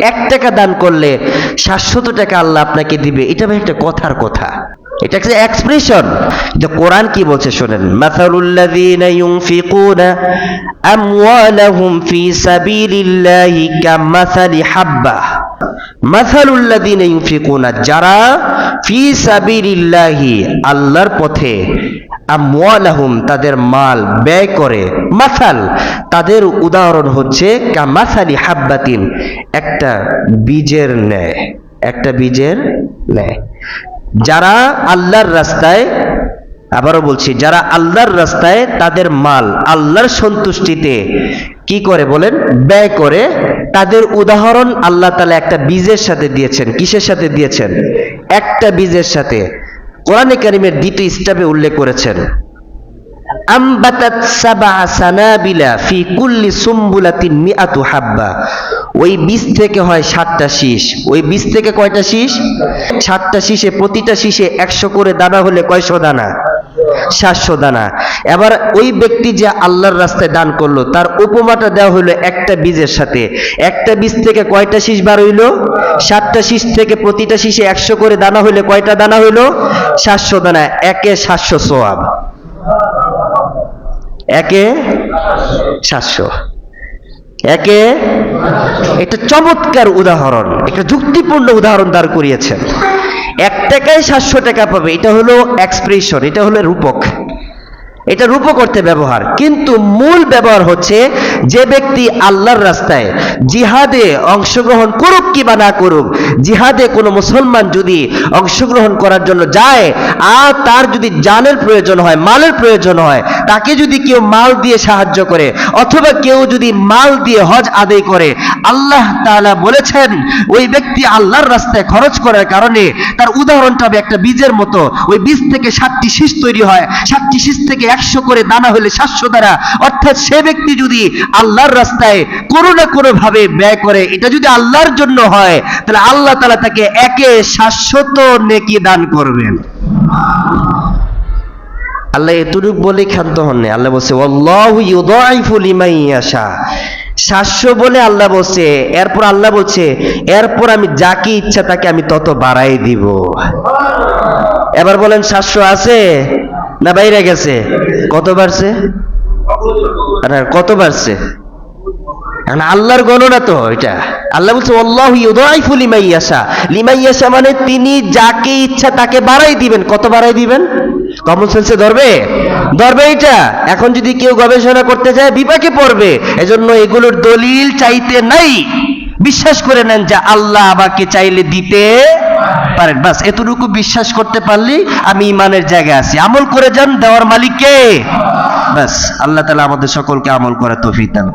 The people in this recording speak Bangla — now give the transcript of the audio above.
এক টাকা দান করলে সাতশত টাকা আল্লাহ আপনাকে দিবে। এটা ভাই একটা কথার কথা। এটা একটা এক্সপ্রেশন কোরআন কি বলছে শোনেন আমওয়ালাহুম ফি সাবিলিল্লাহি কামাসালি হাব্বা। যারা ফি সাবিলিল্লাহি আল্লাহর পথে আমওয়ালাহুম, তাদের মাল ব্যয় করে। মাসাল, তাদের উদাহরণ হচ্ছে, কামাসালি হাব্বাতিন, একটা বীজের ন্যায়, একটা বীজের ন্যায়। যারা আল্লাহর রাস্তায়, আবারও বলছি, যারা আল্লাহর রাস্তায় তাদের মাল আল্লাহর সন্তুষ্টিতে কি করে বলেন? ব্যয় করে। তাদের উদাহরণ আল্লাহ তালা একটা বীজের সাথে দিয়েছেন। কিসের সাথে দিয়েছেন? একটা বীজের সাথে। কোরআনে কারিমের দ্বিতীয় স্টাপে উল্লেখ করেছেন। ওই বীজ থেকে হয় সাতটা শীষ। ওই বীজ থেকে কয়টা শীষ? সাতটা শীষে, প্রতিটা শীষে একশো করে দানা হলে কয়শো দানা? সাতশো দানা। এবার ওই ব্যক্তি যে আল্লাহর রাস্তায় দান করল, তার উপমাটা দেওয়া হলো একটা বীজের সাথে। একটা বীজ থেকে কয়টা শীষ বার হইল? সাতটা শীষ থেকে প্রতিটা শীষে একশো করে দানা হইলে কয়টা দানা হইল? সাতশো দানা একে সাতশো সোয়াব। একে সাতশো। একে, এটা চমৎকার উদাহরণ একটা যুক্তিপূর্ণ উদাহরণ দাঁড় করিয়েছেন। এক টাকায় সাতশো টাকা পাবে, এটা হলো এক্সপ্রেশন এটা হলো রূপক। এটা রূপক অর্থে ব্যবহার। কিন্তু মূল ব্যবহার হচ্ছে যে ব্যক্তি আল্লাহর রাস্তায় জিহাদে অংশগ্রহণ করুক কিবা না করুক, জিহাদে কোনো মুসলমান যদি অংশগ্রহণ করার জন্য যায়, আর তার যদি জানের প্রয়োজন হয়, মালের প্রয়োজন হয়, তাকে যদি কেউ মাল দিয়ে সাহায্য করে, অথবা কেউ যদি মাল দিয়ে হজ আদায় করে, আল্লাহ তাআলা বলেছেন, ওই ব্যক্তি আল্লাহর রাস্তায় খরচ করার কারণে, তার উদাহরণটা হবে একটা বীজের মতো, ওই বীজ থেকে সাতটি শীষ তৈরি হয়, সাতটি শীষ থেকে একশো করে দানা হলে সাতশো দ্বারা, অর্থাৎ সে ব্যক্তি যদি আল্লাহর রাস্তায় কোনো না কোনো ভাবে ব্যয় করে, এটা যদি আল্লাহর জন্য হয়, তাহলে আল্লাহ তাআলা তাকে একে শাশ্বত নেকি দান করবেন। আল্লাহ এতটুক বলে ক্ষান্ত হননি আল্লাহ বলছে, আল্লাহু ইউদাইফু লিমান ইয়াশা। সাতশো বলে আল্লাহ বলছে, এরপর আল্লাহ বলছে, এরপর আমি যাকে ইচ্ছা তাকে আমি তত বাড়াই দিব। এবার বলেন সাতশো আছে? না বাইরে গেছে? কত বাড়ছে? কত বাড়ছে? এখন আল্লাহর গণনা তো এটা। আল্লাহ বলছে, আল্লাহ ইউদাইফু লিমাইয়াশা লিমাইয়াশা মানে তিনি যাকে ইচ্ছা তাকে বাড়াই দিবেন। কত বাড়াই দিবেন? কমন সেন্সে ধরবে? ধরবে এটা। এখন যদি কেউ গবেষণা করতে চায় বিপাকে পড়বে। এজন্য এগুলোর দলিল চাইতে নাই। বিশ্বাস করে নেন যে আল্লাহ আমাকে চাইলে দিতে পারেন। বাস এতটুকু বিশ্বাস করতে পারলি আমি ইমানের জায়গায় আছি। আমল করে যান দেওয়ার মালিককে বাস আল্লাহ তালা আমাদের সকলকে আমল করা তৌফিক দান